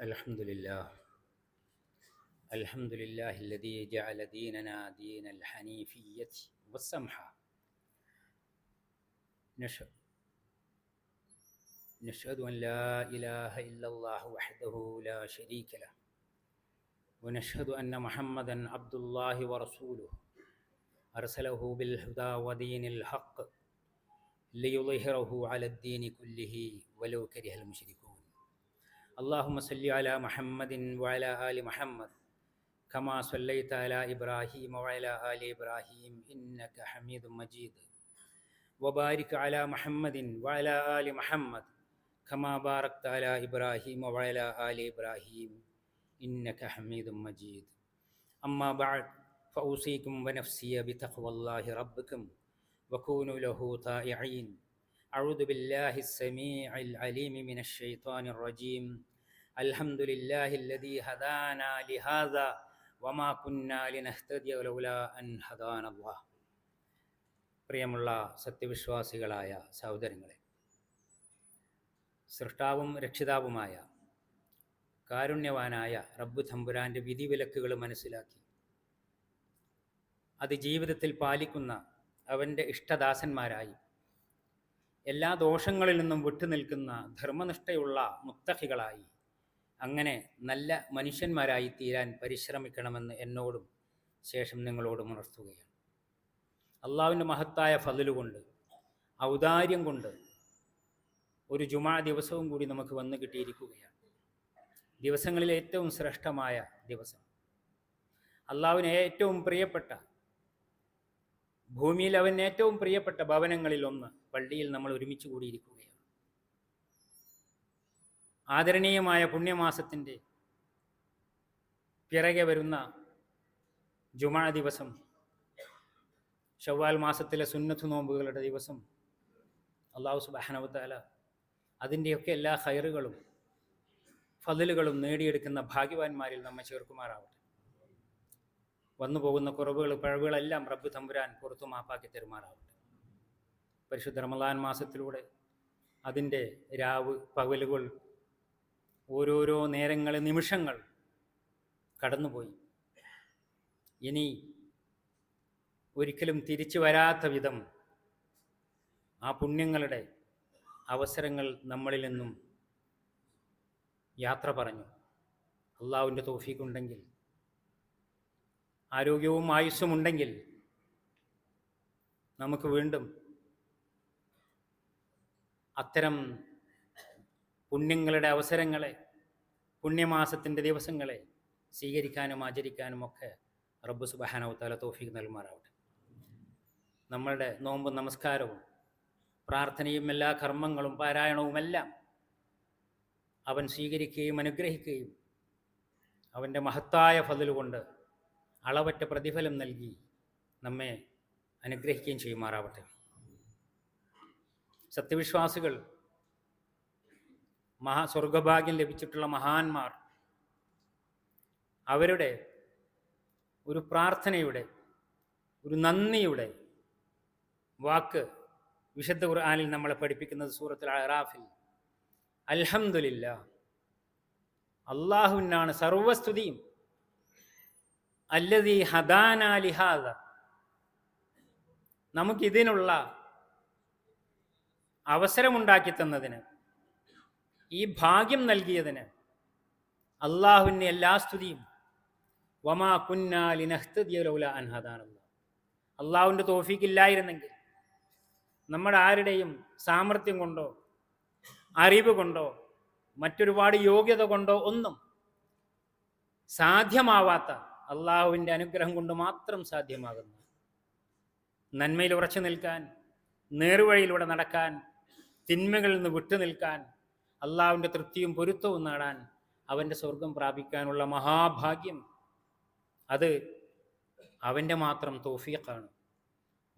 الحمد لله. الحمد لله الذي جعل ديننا دين الحنيفية والسمحة. نشهد نشهد أن لا إله إلا الله وحده لا شريك له. ونشهد أن محمدا عبد الله ورسوله. أرسله بالهدى ودين الحق ليظهره على الدين كله ولو كره المشركون. അള്ളാഹുമ സല്ലി അല മുഹമ്മദിൻ വഅല ആലി മുഹമ്മദ്. ഖമാ സല്ലൈത അല ഇബ്രാഹിം വഅല ആലി ഇബ്രാഹിം ഇന്നക ഹമീദും മജീദ്. വബാരിക് അല മുഹമ്മദിൻ വഅല ആലി മുഹമ്മദ്. ഖമാ ബാറക്ത അല ഇബ്രാഹിം വഅല ആലി ഇബ്രാഹിം ഇന്നക ഹമീദും മജീദ്. بعد ബഅദ് ونفسي بتقوى الله ربكم وكونوا له طائعين أعوذ بالله السميع العليم من الشيطان الرجيم. الحمد لله الذي هدانا لهذا وما كنا لنهتدي لولا أن هدانا الله. പ്രിയമുള്ള സത്യവിശ്വാസികളായ സഹോദരങ്ങളെ സൃഷ്ടാവും രക്ഷിതാവുമായ കാരുണ്യവാനായ റബ്ബു തമ്പുരാന്റെ വിധിവിലക്കുകൾ മനസ്സിലാക്കി അത് ജീവിതത്തിൽ പാലിക്കുന്ന അവന്റെ ഇഷ്ടദാസന്മാരായി എല്ലാ ദോഷങ്ങളിൽ നിന്നും വിട്ടുനിൽക്കുന്ന ധർമ്മനിഷ്ഠയുള്ള മുത്തഹികളായി. അങ്ങനെ നല്ല മനുഷ്യന്മാരായി തീരാൻ പരിശ്രമിക്കണമെന്ന് എന്നോടും ശേഷം നിങ്ങളോടും ഉണർത്തുകയാണ്. അള്ളാവിന്റെ മഹത്തായ ഫതിലുകൊണ്ട് ഔദാര്യം കൊണ്ട് ഒരു ജുമാ ദിവസവും കൂടി നമുക്ക് വന്നു കിട്ടിയിരിക്കുകയാണ്. ദിവസങ്ങളിൽ ഏറ്റവും ശ്രേഷ്ഠമായ ദിവസം. അള്ളാവിന് ഏറ്റവും പ്രിയപ്പെട്ട ഭൂമിയിൽ അവൻ ഏറ്റവും പ്രിയപ്പെട്ട ഭവനങ്ങളിൽ ഒന്ന് പള്ളിയിൽ നമ്മൾ ഒരുമിച്ച് കൂടിയിരിക്കുകയാണ്. ആദരണീയമായ പുണ്യമാസത്തിന്റെ പിറകെ വരുന്ന ജുമാ ദിവസം ഷവ്വാൽ മാസത്തിലെ സുന്നത്ത് നോമ്പുകളുടെ ദിവസം അള്ളാഹു സുബാനവത്താല അതിന്റെയൊക്കെ എല്ലാ ഹൈറുകളും ഫതിലുകളും നേടിയെടുക്കുന്ന ഭാഗ്യവാന്മാരിൽ നമ്മെ ചേർക്കുമാറാവട്ടെ. വന്നു പോകുന്ന കുറവുകൾ പിഴവുകളെല്ലാം റബ്ബ് തമ്പുരാൻ പുറത്തു മാപ്പാക്കി തെരുമാറാവട്ടെ പരിശുദ്ധ റമദാൻ മാസത്തിലൂടെ അതിന്റെ രാവ് പകലുകൾ ഓരോരോ നേരങ്ങൾ നിമിഷങ്ങൾ കടന്നുപോയി. ഇനി ഒരിക്കലും തിരിച്ചു വരാത്ത വിധം ആ പുണ്യങ്ങളുടെ അവസരങ്ങൾ നമ്മളിൽ നിന്നും യാത്ര പറഞ്ഞു. അള്ളാഹുവിന്റെ തോഫീക്കുണ്ടെങ്കിൽ ആരോഗ്യവും ആയുസ്സും ഉണ്ടെങ്കിൽ നമുക്ക് വീണ്ടും അത്തരം പുണ്യങ്ങളുടെ അവസരങ്ങളെ പുണ്യമാസത്തിന്റെ ദിവസങ്ങളെ സ്വീകരിക്കാനും ആചരിക്കാനും ഒക്കെ റബ്ബ് സുബഹാനവത്താല തോഫീക്ക് നൽകുമാറാവട്ടെ. നമ്മളുടെ നോമ്പ് നമസ്കാരവും പ്രാർത്ഥനയും എല്ലാ കർമ്മങ്ങളും പാരായണവുമെല്ലാം അവൻ സ്വീകരിക്കുകയും അനുഗ്രഹിക്കുകയും അവന്റെ മഹത്തായ ഫതിൽ കൊണ്ട് അളവറ്റ പ്രതിഫലം നൽകി നമ്മെ അനുഗ്രഹിക്കുകയും ചെയ്യുമാറാവട്ടെ. സത്യവിശ്വാസികൾ മഹാ സ്വർഗഭാഗ്യം ലഭിച്ചിട്ടുള്ള മഹാന്മാർ അവരുടെ ഒരു പ്രാർത്ഥനയുടെ ഒരു നന്ദിയുടെ വാക്ക് വിശുദ്ധ ഖുർആാനിൽ നമ്മളെ പഠിപ്പിക്കുന്നത് സൂറത്തിൽ അറാഫിൽ അൽഹംദുലില്ല അള്ളാഹുവിനാണ് സർവസ്തുതിയും അല്ലതി ഹദാനാലിഹാദ നമുക്കിതിനുള്ള അവസരമുണ്ടാക്കി തന്നതിന് ഈ ഭാഗ്യം നൽകിയതിന് അള്ളാഹുവിന്റെ എല്ലാ സ്തുതിയും. വമാ കുന്നാലിനഹ്തദിയലൗല അൻഹദാനുള്ള അള്ളാഹുവിന്റെ തോഫിക്കില്ലായിരുന്നെങ്കിൽ നമ്മുടെ ആരുടെയും സാമർഥ്യം കൊണ്ടോ അറിവ് കൊണ്ടോ മറ്റൊരുപാട് യോഗ്യത കൊണ്ടോ ഒന്നും സാധ്യമാവാത്ത അള്ളാഹുവിന്റെ അനുഗ്രഹം കൊണ്ട് മാത്രം സാധ്യമാകുന്നു. നന്മയിൽ ഉറച്ചു നിൽക്കാൻ നേർവഴിയിലൂടെ നടക്കാൻ തിന്മകളിൽ നിന്ന് വിട്ടു നിൽക്കാൻ അള്ളാഹുവിന്റെ തൃപ്തിയും പൊരുത്തവും നേടാൻ അവന്റെ സ്വർഗം പ്രാപിക്കാനുള്ള മഹാഭാഗ്യം അത് അവന്റെ മാത്രം തോഫിയക്കാണ്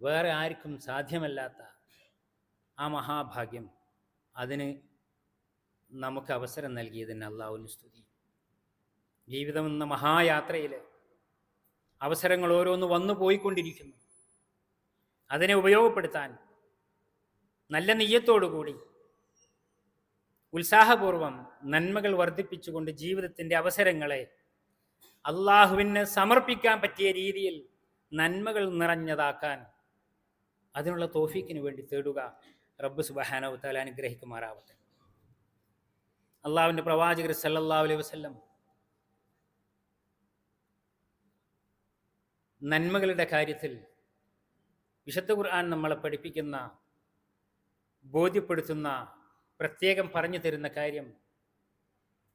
വേറെ ആർക്കും സാധ്യമല്ലാത്ത ആ മഹാഭാഗ്യം അതിന് നമുക്ക് അവസരം നൽകിയതിന് അള്ളാഹുവിന് സ്തുതി. ജീവിതം എന്ന മഹായാത്രയിൽ അവസരങ്ങൾ ഓരോന്ന് വന്നു പോയിക്കൊണ്ടിരിക്കുന്നു. അതിനെ ഉപയോഗപ്പെടുത്താൻ നല്ല നെയ്യത്തോടുകൂടി ഉത്സാഹപൂർവം നന്മകൾ വർദ്ധിപ്പിച്ചുകൊണ്ട് ജീവിതത്തിന്റെ അവസരങ്ങളെ അള്ളാഹുവിന് സമർപ്പിക്കാൻ പറ്റിയ രീതിയിൽ നന്മകൾ നിറഞ്ഞതാക്കാൻ അതിനുള്ള തോഫീക്കിന് വേണ്ടി തേടുക റബ്ബ് സുബഹാനവ് താല അനുഗ്രഹിക്കുമാറാവട്ടെ. അള്ളാഹുവിന്റെ പ്രവാചകർ സല്ലല്ലാഹു അലൈഹി വസല്ലം നന്മകളുടെ കാര്യത്തിൽ വിശുദ്ധ ഖുർആൻ നമ്മളെ പഠിപ്പിക്കുന്ന ബോധ്യപ്പെടുത്തുന്ന പ്രത്യേകം പറഞ്ഞു തരുന്ന കാര്യം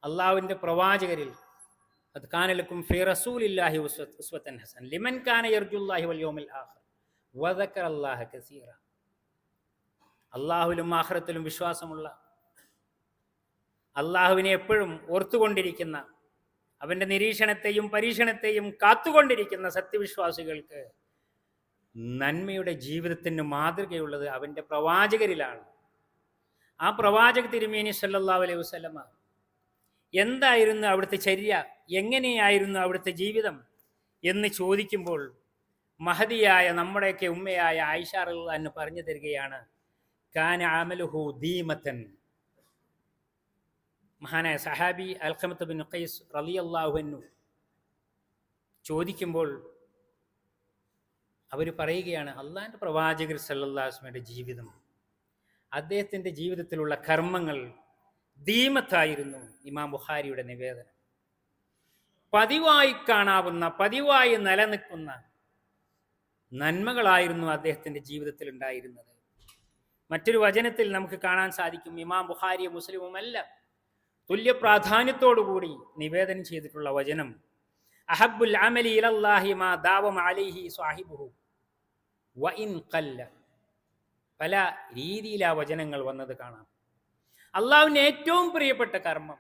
അള്ളാഹുവിന്റെ പ്രവാചകരിൽ അത് കാനലക്കും ഫി റസൂലില്ലാഹി ഉസ്വ- ഉസ്വത്തൻ ഹസൻ. ലിമൻ കാന യർജുല്ലാഹി വൽ യൗമിൽ ആഖിർ. വദക്കർ അല്ലാഹ കസീറ. അള്ളാഹുവിലും ആഹ്റത്തിലും വിശ്വാസമുള്ള അള്ളാഹുവിനെ എപ്പോഴും ഓർത്തുകൊണ്ടിരിക്കുന്ന അവന്റെ നിരീക്ഷണത്തെയും പരീക്ഷണത്തെയും കാത്തുകൊണ്ടിരിക്കുന്ന സത്യവിശ്വാസികൾക്ക് നന്മയുടെ ജീവിതത്തിന് മാതൃകയുള്ളത് അവന്റെ പ്രവാചകരിലാണ്. ആ പ്രവാചക തിരുമേനി സല്ലാ അലൈഹി വസ്ലമ എന്തായിരുന്നു അവിടുത്തെ ചര്യ? എങ്ങനെയായിരുന്നു അവിടുത്തെ ജീവിതം? എന്ന് ചോദിക്കുമ്പോൾ മഹതിയായ നമ്മുടെയൊക്കെ ഉമ്മയായ ആയിഷാറുള്ള എന്ന് പറഞ്ഞു തരികയാണ് കാന ആമലുഹു ദീമത്തൻ മഹാനായ സഹാബി അൽഖമത്ത് ബിൻ ഖൈസ് റളിയല്ലാഹു ചോദിക്കുമ്പോൾ അവർ പറയുകയാണ് അള്ളാഹിന്റെ പ്രവാചകർ സല്ലാസ്മയുടെ ജീവിതം അദ്ദേഹത്തിന്റെ ജീവിതത്തിലുള്ള കർമ്മങ്ങൾ ദീമത്തായിരുന്നു ഇമാം ബുഹാരിയുടെ നിവേദനം. പതിവായി കാണാവുന്ന പതിവായി നിലനിൽക്കുന്ന നന്മകളായിരുന്നു അദ്ദേഹത്തിന്റെ ജീവിതത്തിൽ ഉണ്ടായിരുന്നത്. മറ്റൊരു വചനത്തിൽ നമുക്ക് കാണാൻ സാധിക്കും ഇമാം ബുഖാരിയും മുസ്ലിമുമെല്ലാം. തുല്യ പ്രാധാന്യത്തോടുകൂടി നിവേദനം ചെയ്തിട്ടുള്ള വചനം. അഹബുൽ മാ ദാവം സാഹിബുഹു വ ഇൻ പല രീതിയിൽ ആ വചനങ്ങൾ വന്നത് കാണാം. അള്ളാഹുവിന് ഏറ്റവും പ്രിയപ്പെട്ട കർമ്മം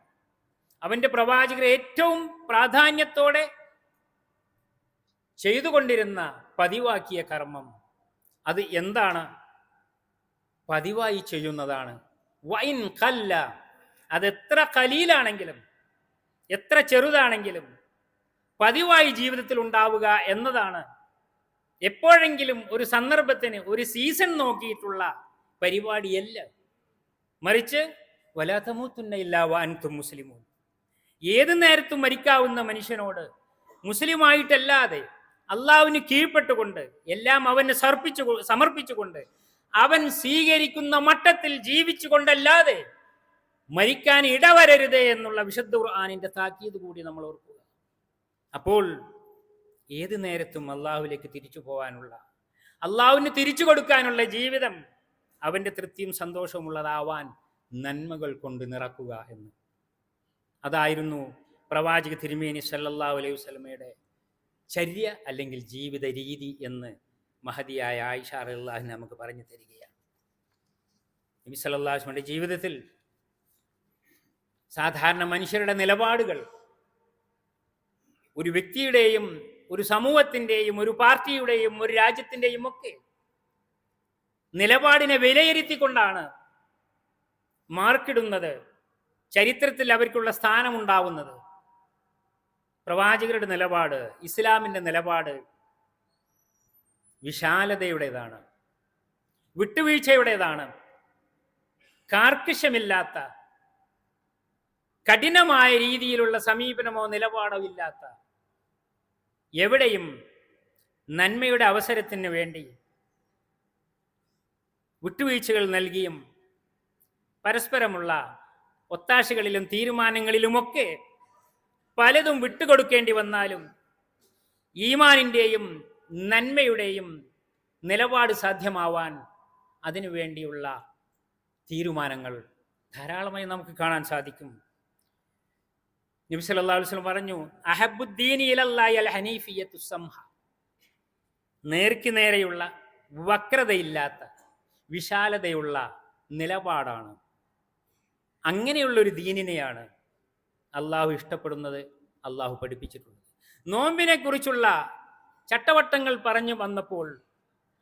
അവന്റെ പ്രവാചകർ ഏറ്റവും പ്രാധാന്യത്തോടെ ചെയ്തുകൊണ്ടിരുന്ന പതിവാക്കിയ കർമ്മം അത് എന്താണ്? പതിവായി ചെയ്യുന്നതാണ്. വൈൻ കല്ല അതെത്ര കലീലാണെങ്കിലും എത്ര ചെറുതാണെങ്കിലും പതിവായി ജീവിതത്തിൽ ഉണ്ടാവുക എന്നതാണ് എപ്പോഴെങ്കിലും ഒരു സന്ദർഭത്തിന് ഒരു സീസൺ നോക്കിയിട്ടുള്ള പരിപാടിയല്ല. മറിച്ച് വലാത്തമൂത്തുന്നയില്ല മുസ്ലിമോ മുസ്ലിമും ഏത് നേരത്തും മരിക്കാവുന്ന മനുഷ്യനോട് മുസ്ലിമായിട്ടല്ലാതെ അള്ളാവിന് കീഴ്പ്പെട്ടുകൊണ്ട് എല്ലാം അവന് സമർപ്പിച്ചു സമർപ്പിച്ചുകൊണ്ട് അവൻ സ്വീകരിക്കുന്ന മട്ടത്തിൽ ജീവിച്ചുകൊണ്ടല്ലാതെ മരിക്കാൻ ഇടവരരുത് എന്നുള്ള വിശുദ്ധ ഖുർആാനിന്റെ താക്കീത് കൂടി നമ്മൾ ഓർക്കുക. അപ്പോൾ ഏത് നേരത്തും അള്ളാഹുവിലേക്ക് തിരിച്ചു പോകാനുള്ള അള്ളാഹുവിന് തിരിച്ചു കൊടുക്കാനുള്ള ജീവിതം അവന്റെ തൃപ്തിയും സന്തോഷമുള്ളതാവാൻ നന്മകൾ കൊണ്ട് നിറക്കുക എന്ന്. അതായിരുന്നു പ്രവാചക തിരുമേനി സല്ലല്ലാഹു അലൈഹി വസല്ലമയുടെ ചര്യ അല്ലെങ്കിൽ ജീവിത രീതി എന്ന് മഹതിയായ ആയിഷ അള്ളാഹു നമുക്ക് പറഞ്ഞു തരികയാണ്. നബി സല്ലല്ലാഹുവിന്റെ ജീവിതത്തിൽ സാധാരണ മനുഷ്യരുടെ നിലപാടുകൾ. ഒരു വ്യക്തിയുടെയും ഒരു സമൂഹത്തിന്റെയും ഒരു പാർട്ടിയുടെയും ഒരു രാജ്യത്തിന്റെയും ഒക്കെ നിലപാടിനെ വിലയിരുത്തിക്കൊണ്ടാണ് മാർക്കിടുന്നത് ചരിത്രത്തിൽ അവർക്കുള്ള സ്ഥാനമുണ്ടാവുന്നത്. പ്രവാചകരുടെ നിലപാട് ഇസ്ലാമിന്റെ നിലപാട് വിശാലതയുടേതാണ് വിട്ടുവീഴ്ചയുടേതാണ്. കാർക്കശമില്ലാത്ത കഠിനമായ രീതിയിലുള്ള സമീപനമോ നിലപാടോ ഇല്ലാത്ത എവിടെയും നന്മയുടെ അവസരത്തിന് വേണ്ടി വിട്ടുവീഴ്ചകൾ നൽകിയും പരസ്പരമുള്ള ഒത്താശകളിലും തീരുമാനങ്ങളിലുമൊക്കെ പലതും വിട്ടുകൊടുക്കേണ്ടി വന്നാലും ഈമാനിന്റെയും നന്മയുടെയും നിലപാട് സാധ്യമാവാൻ അതിനുവേണ്ടിയുള്ള തീരുമാനങ്ങൾ ധാരാളമായി നമുക്ക് കാണാൻ സാധിക്കും. നബി അലൈഹി വസല്ലം പറഞ്ഞു അൽ ഹനീഫിയത്തു സംഹ നേരെയുള്ള വക്രതയില്ലാത്ത വിശാലതയുള്ള നിലപാടാണ്. അങ്ങനെയുള്ളൊരു ദീനിനെയാണ് അള്ളാഹു ഇഷ്ടപ്പെടുന്നത് അള്ളാഹു പഠിപ്പിച്ചിട്ടുള്ളത്. നോമ്പിനെ കുറിച്ചുള്ള ചട്ടവട്ടങ്ങൾ പറഞ്ഞു വന്നപ്പോൾ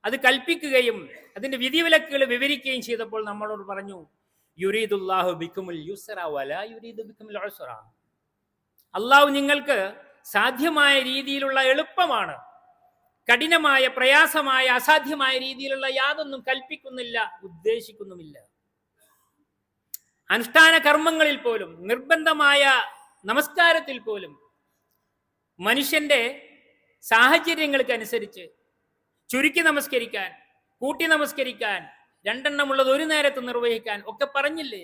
അത് കൽപ്പിക്കുകയും അതിന്റെ വിധിവിലക്കുകൾ വിവരിക്കുകയും ചെയ്തപ്പോൾ നമ്മളോട് പറഞ്ഞു യുരീദുല്ലാഹു ബിക്കുമുൽ യുസറ വല യുരീദു ബിക്കുമുൽ ഉസ്ര അള്ളാഹു നിങ്ങൾക്ക് സാധ്യമായ രീതിയിലുള്ള എളുപ്പമാണ്. കഠിനമായ പ്രയാസമായ അസാധ്യമായ രീതിയിലുള്ള യാതൊന്നും കൽപ്പിക്കുന്നില്ല ഉദ്ദേശിക്കുന്നുമില്ല. അനുഷ്ഠാന കർമ്മങ്ങളിൽ പോലും നിർബന്ധമായ നമസ്കാരത്തിൽ പോലും മനുഷ്യന്റെ സാഹചര്യങ്ങൾക്കനുസരിച്ച് ചുരുക്കി നമസ്കരിക്കാൻ കൂട്ടി നമസ്കരിക്കാൻ രണ്ടെണ്ണമുള്ളത് ഒരു നേരത്ത് നിർവഹിക്കാൻ ഒക്കെ പറഞ്ഞില്ലേ?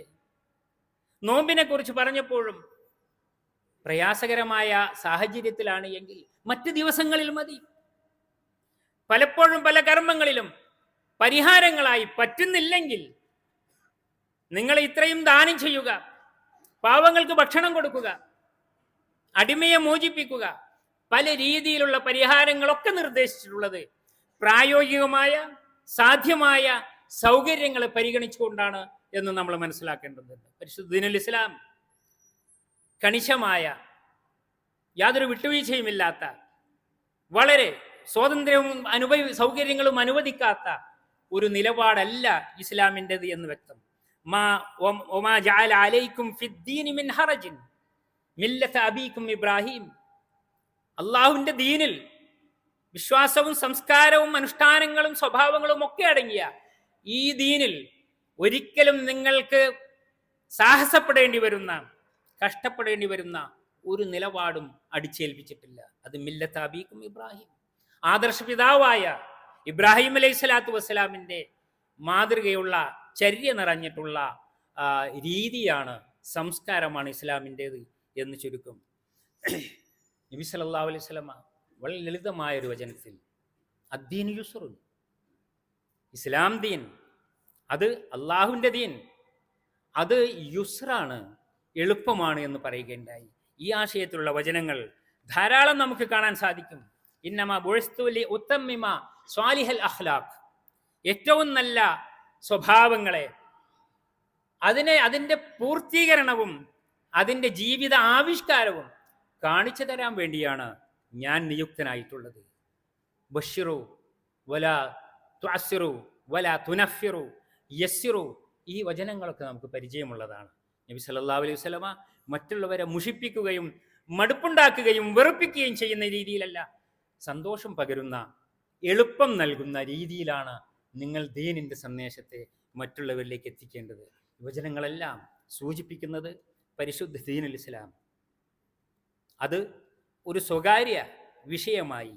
നോമ്പിനെ കുറിച്ച് പറഞ്ഞപ്പോഴും പ്രയാസകരമായ സാഹചര്യത്തിലാണ് എങ്കിൽ മറ്റ് ദിവസങ്ങളിൽ മതി. പലപ്പോഴും പല കർമ്മങ്ങളിലും പരിഹാരങ്ങളായി പറ്റുന്നില്ലെങ്കിൽ നിങ്ങൾ ഇത്രയും ദാനം ചെയ്യുക പാവങ്ങൾക്ക് ഭക്ഷണം കൊടുക്കുക അടിമയെ മോചിപ്പിക്കുക പല രീതിയിലുള്ള പരിഹാരങ്ങളൊക്കെ നിർദ്ദേശിച്ചിട്ടുള്ളത് പ്രായോഗികമായ സാധ്യമായ സൗകര്യങ്ങളെ പരിഗണിച്ചുകൊണ്ടാണ് എന്ന് നമ്മൾ മനസ്സിലാക്കേണ്ടതുണ്ട്. പരിശുദ്ധ ദിനുൽ ഇസ്ലാം കണിശമായ യാതൊരു വിട്ടുവീഴ്ചയുമില്ലാത്ത വളരെ സ്വാതന്ത്ര്യവും അനുഭവ സൗകര്യങ്ങളും അനുവദിക്കാത്ത ഒരു നിലപാടല്ല ഇസ്ലാമിന്റെത് എന്ന് വ്യക്തം. മാ ഒമാ ജഅല അലൈക്കും ഫിദ്ദീനി മിൻ ഹറജിൻ മില്ലത അബീക്കും ഇബ്രാഹിം. അള്ളാഹുവിന്റെ ദീനിൽ വിശ്വാസവും സംസ്കാരവും അനുഷ്ഠാനങ്ങളും സ്വഭാവങ്ങളും ഒക്കെ അടങ്ങിയ ഈ ദീനിൽ ഒരിക്കലും നിങ്ങൾക്ക് സാഹസപ്പെടേണ്ടി വരുന്ന കഷ്ടപ്പെടേണ്ടി വരുന്ന ഒരു നിലപാടും അടിച്ചേൽപ്പിച്ചിട്ടില്ല. അത് മില്ലത്ത് ഇബ്രാഹിം. ആദർശ പിതാവായ ഇബ്രാഹിം അലൈഹി സ്വലാത്തു വസ്സലാമിന്റെ മാതൃകയുള്ള ചര്യ നിറഞ്ഞിട്ടുള്ള രീതിയാണ് സംസ്കാരമാണ് ഇസ്ലാമിന്റേത് എന്ന് ചുരുക്കം. നബി സല്ലാ അലൈഹി വസല്ലമ വളരെ ലളിതമായ ഒരു വചനത്തിൽ അദ്ദീൻ യുസ്റുൻ. ഇസ്ലാം ദീൻ അത് അള്ളാഹുവിന്റെ ദീൻ അത് യുസ്റാണ് എളുപ്പമാണ് എന്ന് പറയുകയുണ്ടായി. ഈ ആശയത്തിലുള്ള വചനങ്ങൾ ധാരാളം നമുക്ക് കാണാൻ സാധിക്കും. ഇന്നമ ബുഴസ്തുലി ഉത്തമ്മിമ സ്വാലിഹൽ അഹ്ലാഖ് ഏറ്റവും നല്ല സ്വഭാവങ്ങളെ അതിനെ അതിന്റെ പൂർത്തീകരണവും അതിന്റെ ജീവിത ആവിഷ്കാരവും കാണിച്ചു തരാൻ വേണ്ടിയാണ് ഞാൻ നിയുക്തനായിട്ടുള്ളത്. ബഷിറു വല ത്വാസിറു വല തുനഫിറു യസ്സിറു ഈ വചനങ്ങളൊക്കെ നമുക്ക് പരിചയമുള്ളതാണ്. നബി സല്ലല്ലാഹു അലൈഹി വസല്ലമ മറ്റുള്ളവരെ മുഷിപ്പിക്കുകയും മടുപ്പുണ്ടാക്കുകയും വെറുപ്പിക്കുകയും ചെയ്യുന്ന രീതിയിലല്ല. സന്തോഷം പകരുന്ന എളുപ്പം നൽകുന്ന രീതിയിലാണ് നിങ്ങൾ ദീനിന്റെ സന്ദേശത്തെ മറ്റുള്ളവരിലേക്ക് എത്തിക്കേണ്ടത്. യുവജനങ്ങളെല്ലാം സൂചിപ്പിക്കുന്നത് പരിശുദ്ധ ദീനുൽ ഇസ്ലാം. അത് ഒരു സ്വകാര്യ വിഷയമായി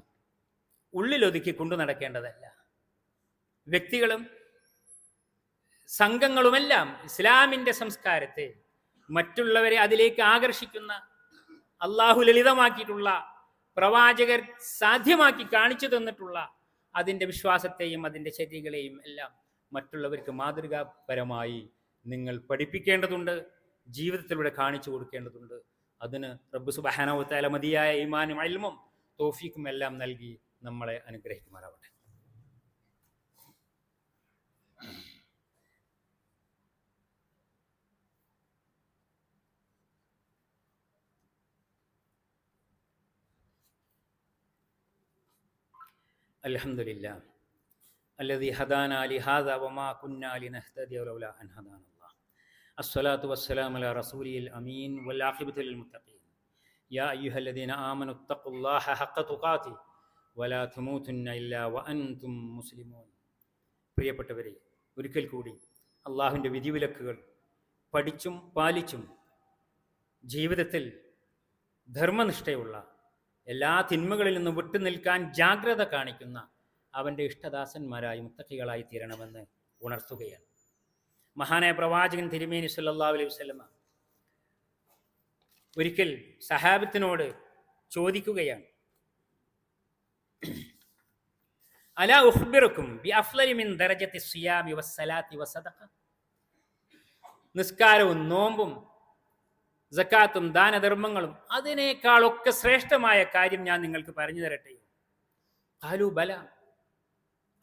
ഉള്ളിലൊതുക്കി കൊണ്ടു നടക്കേണ്ടതല്ല. വ്യക്തികളും സംഘങ്ങളുമെല്ലാം ഇസ്ലാമിന്റെ സംസ്കാരത്തെ മറ്റുള്ളവരെ അതിലേക്ക് ആകർഷിക്കുന്ന അള്ളാഹു ലളിതമാക്കിയിട്ടുള്ള പ്രവാചകർ സാധ്യമാക്കി കാണിച്ചു തന്നിട്ടുള്ള അതിന്റെ വിശ്വാസത്തെയും അതിന്റെ ശരികളെയും എല്ലാം മറ്റുള്ളവർക്ക് മാതൃകാപരമായി നിങ്ങൾ പഠിപ്പിക്കേണ്ടതുണ്ട് ജീവിതത്തിലൂടെ കാണിച്ചു കൊടുക്കേണ്ടതുണ്ട്. അതിന് റബ്ബ് സുബഹാനവത്താല മതിയായ ഇമാനും അൽമും തോഫീക്കും എല്ലാം നൽകി നമ്മളെ അനുഗ്രഹിക്കുമാറാവട്ടെ. അലഹമില്ല അല്ലതി ഹദാന ഹാദ വമാ കുന്നാലി നഹ്തദി ലൗല അൻ ഹദാന അസ്സലാത്തു വസ്സലാം അല റസൂലിൽ അമീൻ വല്ലാഹിബത്തുൽ മുത്തഖീൻ. യാ അയ്യുഹല്ലദീന ആമനു തഖുല്ലാഹ ഹഖ തുഖാതി വലാ ഇല്ലാ വഅൻതും മുസ്ലിമൂൻ. പ്രിയപ്പെട്ടവരെ ഒരിക്കൽ കൂടി അള്ളാഹുവിന്റെ വിധിവിലക്കുകൾ പഠിച്ചും പാലിച്ചും ജീവിതത്തിൽ ധർമ്മനിഷ്ഠയുള്ള എല്ലാ തിന്മകളിൽ നിന്നും വിട്ടുനിൽക്കാൻ ജാഗ്രത കാണിക്കുന്ന അവന്റെ ഇഷ്ടദാസന്മാരായി മുത്തഖികളായി തീരണമെന്ന് ഉണർത്തുകയാണ്. മഹാനായ പ്രവാചകൻ തിരുമേനി സല്ലല്ലാഹു അലൈഹി വസല്ലമ ഒരിക്കൽ സഹാബത്തിനോട് ചോദിക്കുകയാണ്. അലാ ഉഹ്ബിറക്കും നിസ്കാരവും നോമ്പും സക്കാത്തും ദാനധർമ്മങ്ങളും അതിനേക്കാളൊക്കെ ശ്രേഷ്ഠമായ കാര്യം ഞാൻ നിങ്ങൾക്ക് പറഞ്ഞു തരട്ടെ. കാലു ബല.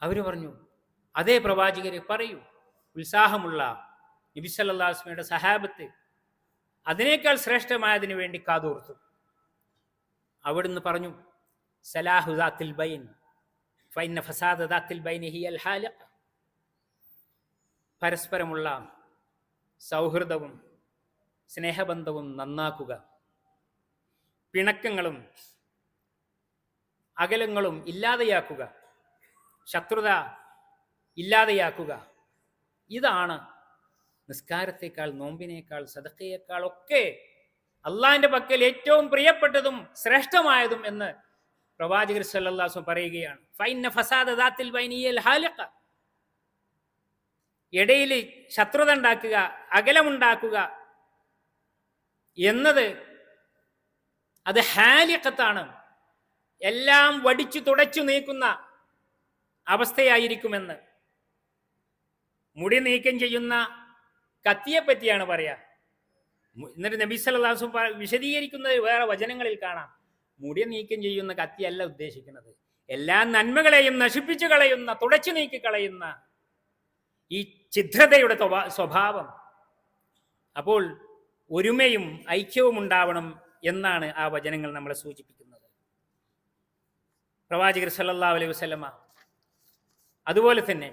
അവർ പറഞ്ഞു അതേ പ്രവാചകരെ പറയൂ. ഉത്സാഹമുള്ള നബിസല്ലാസ്മയുടെ സഹാബത്ത് അതിനേക്കാൾ ശ്രേഷ്ഠമായതിനു വേണ്ടി കാതോർത്തു. അവിടുന്ന് പറഞ്ഞു സലാഹുദാത്തിൽ ബൈൻ ഫൈന ഫസാദ് ബൈൻ പരസ്പരമുള്ള സൗഹൃദവും സ്നേഹബന്ധവും നന്നാക്കുക. പിണക്കങ്ങളും അകലങ്ങളും ഇല്ലാതെയാക്കുക. ശത്രുത ഇല്ലാതെയാക്കുക. ഇതാണ് നിസ്കാരത്തേക്കാൾ നോമ്പിനേക്കാൾ സദക്കയേക്കാൾ ഒക്കെ അള്ളാഹിന്റെ പക്കൽ ഏറ്റവും പ്രിയപ്പെട്ടതും ശ്രേഷ്ഠമായതും എന്ന് പ്രവാചകർ സല്ലാസ്വം പറയുകയാണ്. ഫസാദ ഇടയിൽ ശത്രുത ഉണ്ടാക്കുക അകലമുണ്ടാക്കുക എന്നത് അത് ഹാലിഖത്താണ്. എല്ലാം വടിച്ചു തുടച്ചു നീക്കുന്ന അവസ്ഥയായിരിക്കുമെന്ന്. മുടി നീക്കം ചെയ്യുന്ന കത്തിയെ പറ്റിയാണ് പറയാ എന്നിട്ട് നബി സല്ലാസു വിശദീകരിക്കുന്നത് വേറെ വചനങ്ങളിൽ കാണാം. മുടി നീക്കം ചെയ്യുന്ന കത്തിയല്ല ഉദ്ദേശിക്കുന്നത്. എല്ലാ നന്മകളെയും നശിപ്പിച്ചു കളയുന്ന തുടച്ചു നീക്കി കളയുന്ന ഈ ഛിദ്രതയുടെ സ്വഭാവം. അപ്പോൾ ഒരുമയും ഐക്യവും ഉണ്ടാവണം എന്നാണ് ആ വചനങ്ങൾ നമ്മളെ സൂചിപ്പിക്കുന്നത്. പ്രവാചകർ സല്ലാ അലൈഹി വസല്ലമ അതുപോലെ തന്നെ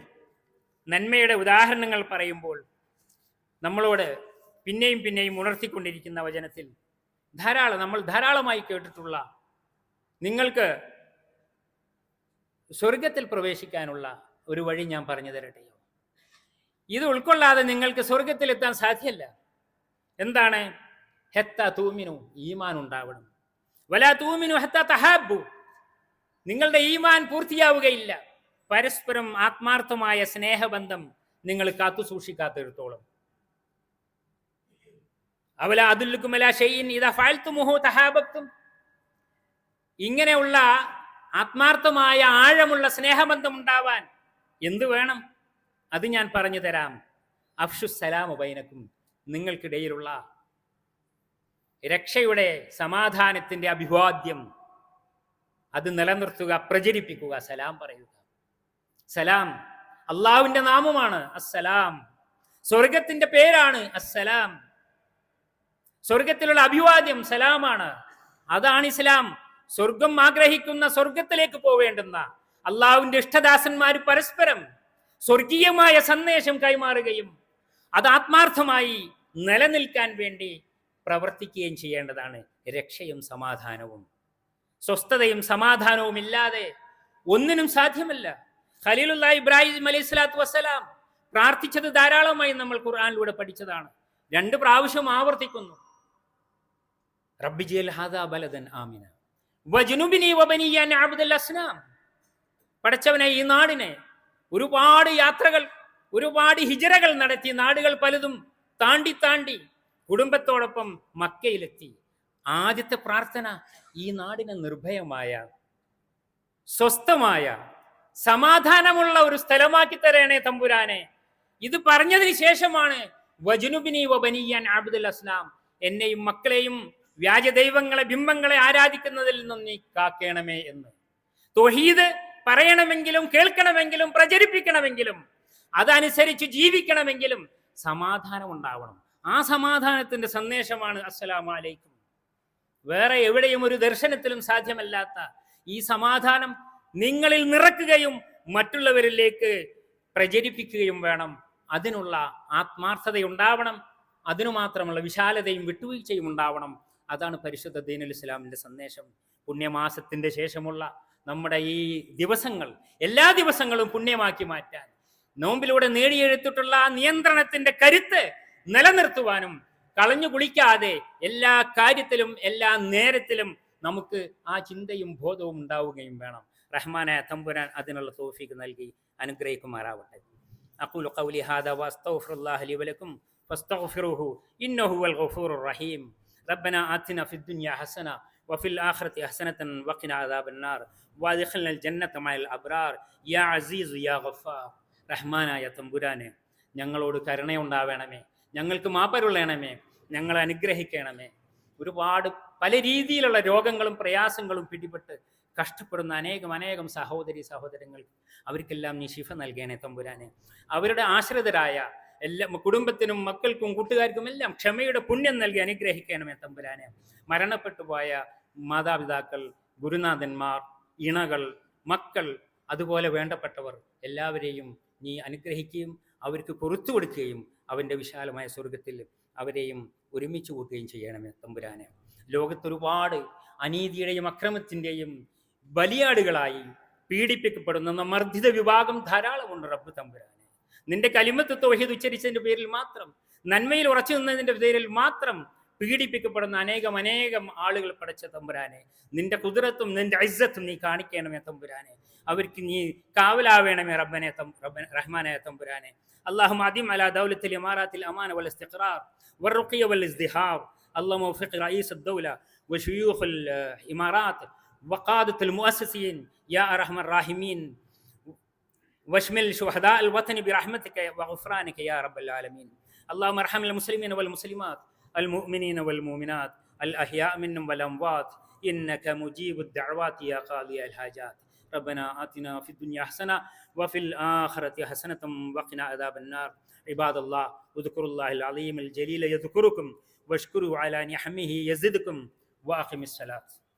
നന്മയുടെ ഉദാഹരണങ്ങൾ പറയുമ്പോൾ നമ്മളോട് പിന്നെയും പിന്നെയും ഉണർത്തിക്കൊണ്ടിരിക്കുന്ന വചനത്തിൽ ധാരാളം നമ്മൾ ധാരാളമായി കേട്ടിട്ടുള്ള നിങ്ങൾക്ക് സ്വർഗത്തിൽ പ്രവേശിക്കാനുള്ള ഒരു വഴി ഞാൻ പറഞ്ഞു തരട്ടെയോ ഇത് ഉൾക്കൊള്ളാതെ നിങ്ങൾക്ക് സ്വർഗത്തിലെത്താൻ സാധ്യമല്ല. എന്താണ്? ഹെത്ത തൂമിനു ഈമാൻ ഉണ്ടാവണം വല തൂമിനു ഹെത്ത തഹാബു നിങ്ങളുടെ ഈമാൻ പൂർത്തിയാവുകയില്ല. പരസ്പരം ആത്മാർത്ഥമായ സ്നേഹബന്ധം നിങ്ങൾ കാത്തു സൂക്ഷിക്കാത്തിടത്തോളം അവല അതുല്ലുക്കുമല ഷെയ്ൻ ഇതാ ഫാൽത്തുമുഹു തഹാബത്തും ഇങ്ങനെയുള്ള ആത്മാർത്ഥമായ ആഴമുള്ള സ്നേഹബന്ധം ഉണ്ടാവാൻ എന്ത് വേണം? അത് ഞാൻ പറഞ്ഞു തരാം. അഫ്ഷു സലാം ബൈനക്കും. നിങ്ങൾക്കിടയിലുള്ള രക്ഷയുടെ സമാധാനത്തിന്റെ അഭിവാദ്യം അത് നിലനിർത്തുക പ്രചരിപ്പിക്കുക. സലാം പറയുക. സലാം. അള്ളാവിന്റെ നാമമാണ് അസ്സലാം. സ്വർഗത്തിന്റെ പേരാണ് അസ്സലാം. സ്വർഗത്തിലുള്ള അഭിവാദ്യം സലാമാണ്. അതാണ് ഇസ്ലാം. സ്വർഗം ആഗ്രഹിക്കുന്ന സ്വർഗത്തിലേക്ക് പോവേണ്ടുന്ന അള്ളാവിന്റെ ഇഷ്ടദാസന്മാർ പരസ്പരം സ്വർഗീയമായ സന്ദേശം കൈമാറുകയും അത് ആത്മാർത്ഥമായി നിലനിൽക്കാൻ വേണ്ടി പ്രവർത്തിക്കുകയും ചെയ്യേണ്ടതാണ്. രക്ഷയും സമാധാനവും. സ്വസ്ഥതയും സമാധാനവും ഇല്ലാതെ ഒന്നിനും സാധ്യമല്ല. ഖലീലുള്ള ഇബ്രാഹിം അലൈഹി സ്വലാത്തു വസ്സലാം പ്രാർത്ഥിച്ചത് ധാരാളമായി നമ്മൾ ഖുർആാനിലൂടെ പഠിച്ചതാണ്. രണ്ട് പ്രാവശ്യം ആവർത്തിക്കുന്നു. റബ്ബിജിയൽ ഹാദാ ബലദൻ ആമിന. പടച്ചവനെ ഈ നാടിനെ ഒരുപാട് യാത്രകൾ ഒരുപാട് ഹിജറകൾ നടത്തി. നാടുകൾ പലതും താണ്ടി താണ്ടി കുടുംബത്തോടൊപ്പം മക്കയിലെത്തി. ആദ്യത്തെ പ്രാർത്ഥന ഈ നാടിന് നിർഭയമായ സ്വസ്ഥമായ സമാധാനമുള്ള ഒരു സ്ഥലമാക്കി തരണേ തമ്പുരാനെ. ഇത് പറഞ്ഞതിന് ശേഷമാണ് വജുനുബിനി വബനിയാൻ അബ്ദുൽ അസ്ലാം എന്നെയും മക്കളെയും വ്യാജ ദൈവങ്ങളെ ബിംബങ്ങളെ ആരാധിക്കുന്നതിൽ നിന്നും നീ കാക്കേണമേ എന്ന്. തൊഹീദ് പറയണമെങ്കിലും കേൾക്കണമെങ്കിലും പ്രചരിപ്പിക്കണമെങ്കിലും അതനുസരിച്ച് ജീവിക്കണമെങ്കിലും സമാധാനം ഉണ്ടാവണം ആ സമാധാനത്തിന്റെ സന്ദേശമാണ് അസ്സലാമു അലൈക്കും. വേറെ എവിടെയും ഒരു ദർശനത്തിലും സാധ്യമല്ലാത്ത ഈ സമാധാനം നിങ്ങളിൽ നിറക്കുകയും മറ്റുള്ളവരിലേക്ക് പ്രചരിപ്പിക്കുകയും വേണം. അതിനുള്ള ആത്മാർത്ഥത ഉണ്ടാവണം അതിനു മാത്രമുള്ള വിശാലതയും വിട്ടുവീഴ്ചയും ഉണ്ടാവണം. അതാണ് പരിശുദ്ധ ദീനുൽ ഇസ്ലാമിന്റെ സന്ദേശം. പുണ്യമാസത്തിന്റെ ശേഷമുള്ള നമ്മുടെ ഈ ദിവസങ്ങൾ എല്ലാ ദിവസങ്ങളും പുണ്യമാക്കി മാറ്റാൻ നോമ്പിലൂടെ നേടിയെടുത്തിട്ടുള്ള ആ നിയന്ത്രണത്തിന്റെ കരുത്ത് നിലനിർത്തുവാനും കളഞ്ഞു കുളിക്കാതെ എല്ലാ കാര്യത്തിലും എല്ലാ നേരത്തിലും നമുക്ക് ആ ചിന്തയും ബോധവും ഉണ്ടാവുകയും വേണം റഹ്മാനായ തമ്പുരാൻ അതിനുള്ള തോഫിക്ക് നൽകി അനുഗ്രഹിക്കുമാറാവട്ടെ അഖൂലു ഖൗലി ഹാദാ വഅസ്തഗ്ഫിറുല്ലാഹ ലി വലക്കും ഫസ്തഗ്ഫിറുഹു ഇന്നഹു ഹുവൽ ഗഫൂറുർ റഹീം ربنا آتنا في الدنيا حسنة وفي الآخرة حسنة وقنا عذاب النار وادخلنا الجنة مع الأبرار يا عزيز يا غفار റഹ്മാനായ തമ്പുരാനെ ഞങ്ങളോട് കരുണയുണ്ടാവണമേ ഞങ്ങൾക്ക് മാപ്പരുള്ളണമേ ഞങ്ങളെ അനുഗ്രഹിക്കണമേ. ഒരുപാട് പല രീതിയിലുള്ള രോഗങ്ങളും പ്രയാസങ്ങളും പിടിപെട്ട് കഷ്ടപ്പെടുന്ന അനേകം അനേകം സഹോദരി സഹോദരങ്ങൾ അവർക്കെല്ലാം നീ ശിഫ നൽകേണേ തമ്പുരാനെ. അവരുടെ ആശ്രിതരായ എല്ലാ കുടുംബത്തിനും മക്കൾക്കും കൂട്ടുകാർക്കും എല്ലാം ക്ഷമയുടെ പുണ്യം നൽകി അനുഗ്രഹിക്കണമേ തമ്പുരാനെ. മരണപ്പെട്ടു പോയ മാതാപിതാക്കൾ ഗുരുനാഥന്മാർ ഇണകൾ മക്കൾ അതുപോലെ വേണ്ടപ്പെട്ടവർ എല്ലാവരെയും നീ അനുഗ്രഹിക്കുകയും അവർക്ക് പുറത്തു കൊടുക്കുകയും അവന്റെ വിശാലമായ സ്വർഗത്തിൽ അവരെയും ഒരുമിച്ച് കൂട്ടുകയും ചെയ്യണമേ തമ്പുരാനെ. ലോകത്തൊരുപാട് അനീതിയുടെയും അക്രമത്തിന്റെയും ബലിയാടുകളായി പീഡിപ്പിക്കപ്പെടുന്ന മർദ്ദിത വിഭാഗം ധാരാളമുണ്ട് റബ്ബ് തമ്പുരാനെ. നിന്റെ കലിമത്ത് തോഹിത് ഉച്ചരിച്ചതിന്റെ പേരിൽ മാത്രം നന്മയിൽ ഉറച്ചു നിന്നതിന്റെ പേരിൽ മാത്രം പീഡിപ്പിക്കപ്പെടുന്ന അനേകം അനേകം ആളുകൾ പടച്ച തമ്പുരാനെ നിന്റെ കുതിരത്തും നിന്റെ ഐസത്തും നീ കാണിക്കണമേ തമ്പുരാനെ അവർക്ക് നീ കാവലാവേണമേ റബ്ബനെ തം റബ്ബന റഹ്മാനായ തമ്പുരാനെ اللهم عديم على دولة الإمارات الأمان والاستقرار والرقي والازدهار اللهم وفق رئيس الدولة وشيوخ الإمارات وقادة المؤسسين يا أرحم الراحمين واشمل شهداء الوطن برحمتك وغفرانك يا رب العالمين اللهم ارحم المسلمين والمسلمات المؤمنين والمؤمنات الأحياء منهم والأموات إنك مجيب الدعوات يا قاضي الحاجات. ربنا آتنا في الدنيا حسنة وفي الآخرة حسنة وقنا عذاب النار. عباد الله اذكروا الله العظيم الجليل يذكركم واشكروا على نعمه يزدكم وأقم الصلاة.